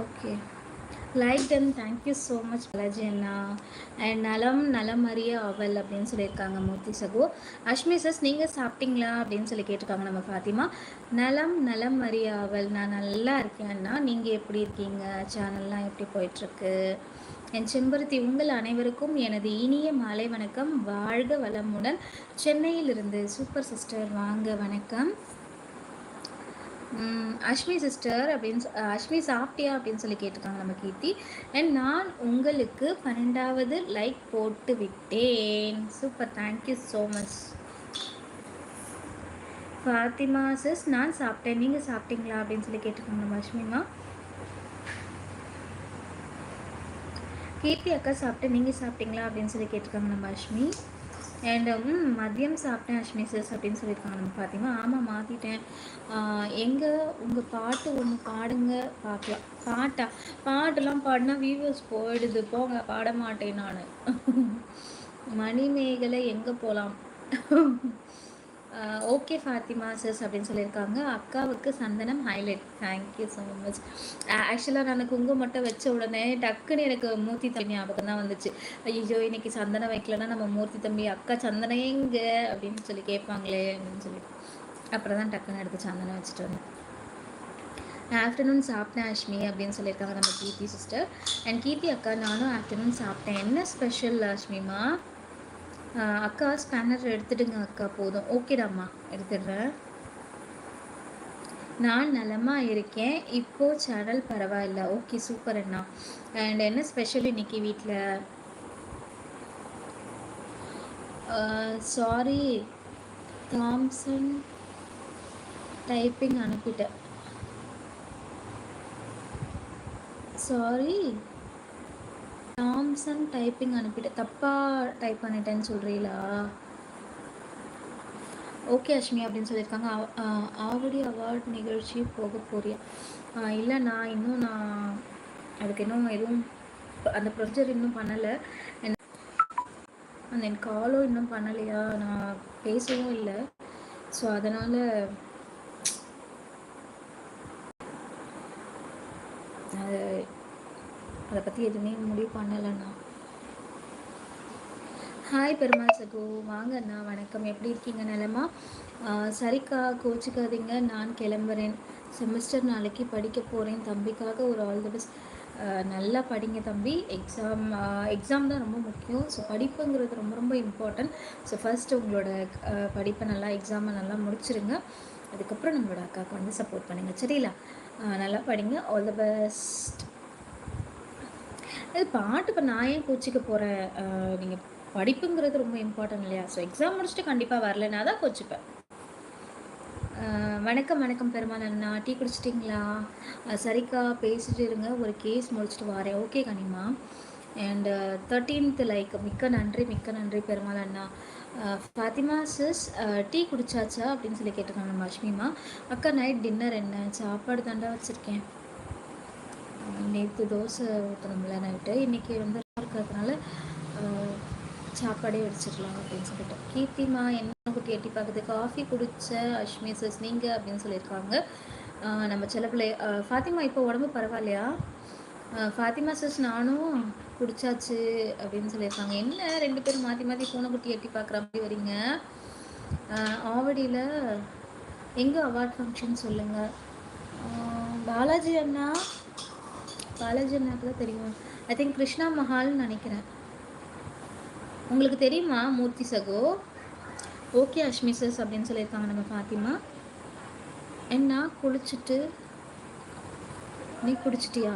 Okay like done thank you so much Balaji Anna and நலம் நலம் அறிய அவல் அப்படின்னு சொல்லியிருக்காங்க மூர்த்தி சகோ. அஷ்மி சஸ் நீங்கள் சாப்பிட்டீங்களா அப்படின்னு சொல்லி கேட்டிருக்காங்க நம்ம ஃபாத்திமா. நலம் நலம் அறிய அவள் நான் நல்லா இருக்கேன் அண்ணா. நீங்கள் எப்படி இருக்கீங்க? சேனல்லாம் எப்படி போயிட்டுருக்கு? என் செம்பருத்தி உங்கள் அனைவருக்கும் எனது இனிய மாலை வணக்கம். வாழ்க வளமுடன். சென்னையிலிருந்து சூப்பர் சிஸ்டர் வாங்க வணக்கம். அஷ்மி சிஸ்டர் அப்படின்னு அஷ்மி சாப்பிட்டியா அப்படின்னு சொல்லி கேட்டிருக்காங்க நம்ம கீர்த்தி. அண்ட் நான் உங்களுக்கு பன்னெண்டாவது லைக் போட்டு விட்டேன். Super thank you so much Fathima sis நான் சாப்பிட்டேன். நீங்கள் சாப்பிட்டீங்களா அப்படின்னு சொல்லி கேட்டிருக்காங்க நம்ம அஷ்மிமா கீர்த்தி அக்கா சாப்பிட்டேன் நீங்கள் சாப்பிட்டீங்களா அப்படின்னு சொல்லி கேட்டிருக்காங்க நம்ம அஷ்மி அண்டு ம் um, மதியம் சாப்பிட்டேன் அஷ்மி சிஸ் அப்படின்னு சொல்லியிருக்காங்க நம்ம பார்த்தீங்கன்னா ஆமாம் மாற்றிட்டேன் எங்கே உங்கள் பாட்டு ஒன்று பாடுங்க பார்க்கலாம் பாட்டா? பாட்டெல்லாம் பாடினா வியூவர்ஸ் போயிடுது. போங்க பாட மாட்டேன் நான். மணிமேகலை எங்கே போகலாம் ஓகே ஃபாத்திமா சிஸ் அப்படின்னு சொல்லியிருக்காங்க. அக்காவுக்கு சந்தனம் ஹைலைட் தேங்க்யூ ஸோ மச் ஆக்சுவலாக நான் குங்குமம் மட்டும் வச்ச உடனே டக்குன்னு எனக்கு மூர்த்தி தம்பி ஞாபகம் தான் வந்துச்சு. ஐயோ இன்னைக்கு சந்தனம் வைக்கலன்னா நம்ம மூர்த்தி தம்பி அக்கா சந்தனம் அப்படின்னு சொல்லி கேட்பாங்களே அப்படின்னு சொல்லி. அப்புறம் தான் டக்குன்னு எடுத்து சந்தனம் வச்சுட்டு வந்தேன். ஆஃப்டர்நூன் சாப்பிட்டேன் அஷ்மி அப்படின்னு சொல்லியிருக்காங்க நம்ம கீர்த்தி சிஸ்டர் அண்ட் கீர்த்தி அக்கா நானும் ஆஃப்டர்நூன் சாப்பிட்டேன். என்ன ஸ்பெஷல் அஷ்மிமா? அக்கா ஸ்பேனர் எடுத்துடுங்க அக்கா போதும். ஓகேடாம்மா எடுத்துடுறேன். நான் நலமாக இருக்கேன். இப்போ சேனல் பரவாயில்ல. ஓகே சூப்பர் அண்ணா. அண்ட் என்ன ஸ்பெஷல் இன்னைக்கு வீட்டில் சாரி தாம்சன் டைப்பிங் அனுப்பிட்டேன். சாரி தாம்சன் டைப்பிங் அனுப்பிட்டேன். தப்பாக டைப் பண்ணிட்டேன்னு சொல்கிறீங்களா ஓகே அஷ்மி அப்படின்னு சொல்லியிருக்காங்க. ஆவடி அவார்ட் நிகழ்ச்சி போக போறியா? இல்லை நான் இன்னும் நான் அதுக்கு இன்னும் எதுவும் அந்த ப்ரொசீஜர் இன்னும் பண்ணலை. அந்த என் காலும் இன்னும் பண்ணலையா? நான் பேசவும் இல்லை. ஸோ அதனால் அது அதை பற்றி எதுவுமே முடிவு பண்ணலைண்ணா. ஹாய் பெருமாள் சகோ. வாங்க அண்ணா வணக்கம். எப்படி இருக்கீங்க? நிலமா? சரிக்கா கோச்சிக்காதீங்க. நான் கிளம்புறேன். செமஸ்டர் நாளைக்கு படிக்க போகிறேன் தம்பிக்காக ஒரு ஆல் தி பெஸ்ட் நல்லா படிங்க தம்பி. எக்ஸாம் எக்ஸாம் தான் ரொம்ப முக்கியம். ஸோ படிப்புங்கிறது ரொம்ப ரொம்ப இம்பார்ட்டன்ட் ஸோ ஃபஸ்ட்டு உங்களோட படிப்பை நல்லா எக்ஸாமை நல்லா முடிச்சிருங்க. அதுக்கப்புறம் நம்மளோட அக்காவுக்கு வந்து சப்போர்ட் பண்ணுங்கள் சரிங்களா? நல்லா படிங்க. ஆல் தி பெஸ்ட் இது பாட்டு இப்போ நான் ஏன் கோச்சிக்க போகிறேன் நீங்கள் படிப்புங்கிறது ரொம்ப இம்பார்ட்டன்ட் இல்லையா? ஸோ எக்ஸாம் முடிச்சுட்டு கண்டிப்பாக வரலன்னா தான் கோச்சிப்பேன். வணக்கம் வணக்கம் பெருமாள் அண்ணா. டீ குடிச்சிட்டிங்களா? சரிக்கா பேசிட்டு இருங்க. ஒரு கேஸ் முடிச்சுட்டு வரேன். Okay Kanima and thirteenth like மிக்க நன்றி மிக்க நன்றி பெருமாள் அண்ணா. ஃபாத்திமா சிஸ் டீ குடிச்சாச்சா? அப்படின்னு சொல்லி கேட்டிருக்காங்க லட்சுமிமா அக்கா நைட் டின்னர் என்ன? சாப்பாடு தாண்டா வச்சுருக்கேன். நேற்று தோசை ஊற்றணும்ல நைட்டு. இன்றைக்கி வந்து இருக்கிறதுனால சாப்பாடே வச்சிடலாம் அப்படின்னு சொல்லிட்டு. கீர்த்திமா என்ன குட்டி எட்டி பார்க்குது காஃபி குடிச்ச அஷ்மி சிஸ் நீங்கள் அப்படின்னு சொல்லியிருக்காங்க. நம்ம சில பிள்ளை ஃபாத்திமா இப்போ உடம்பு பரவாயில்லையா? ஃபாத்திமா சிஸ் நானும் குடிச்சாச்சு அப்படின்னு சொல்லியிருக்காங்க. என்ன ரெண்டு பேரும் மாற்றி மாற்றி பூனை குட்டி எட்டி பார்க்குற மாதிரி வரீங்க? ஆவடியில் எங்கே அவார்ட் ஃபங்க்ஷன் சொல்லுங்கள் பாலாஜி அண்ணா காலேஜ் அண்ணாக்கு தான் தெரியும்? ஐ திங்க் கிருஷ்ணா மஹால்னு நினைக்கிறேன். உங்களுக்கு தெரியுமா மூர்த்தி சகோ? ஓகே அஷ்மி சஸ் அப்படின்னு சொல்லியிருக்காங்க நம்ம ஃபாத்திமா. என்ன குளிச்சுட்டு நீ குடிச்சிட்டியா?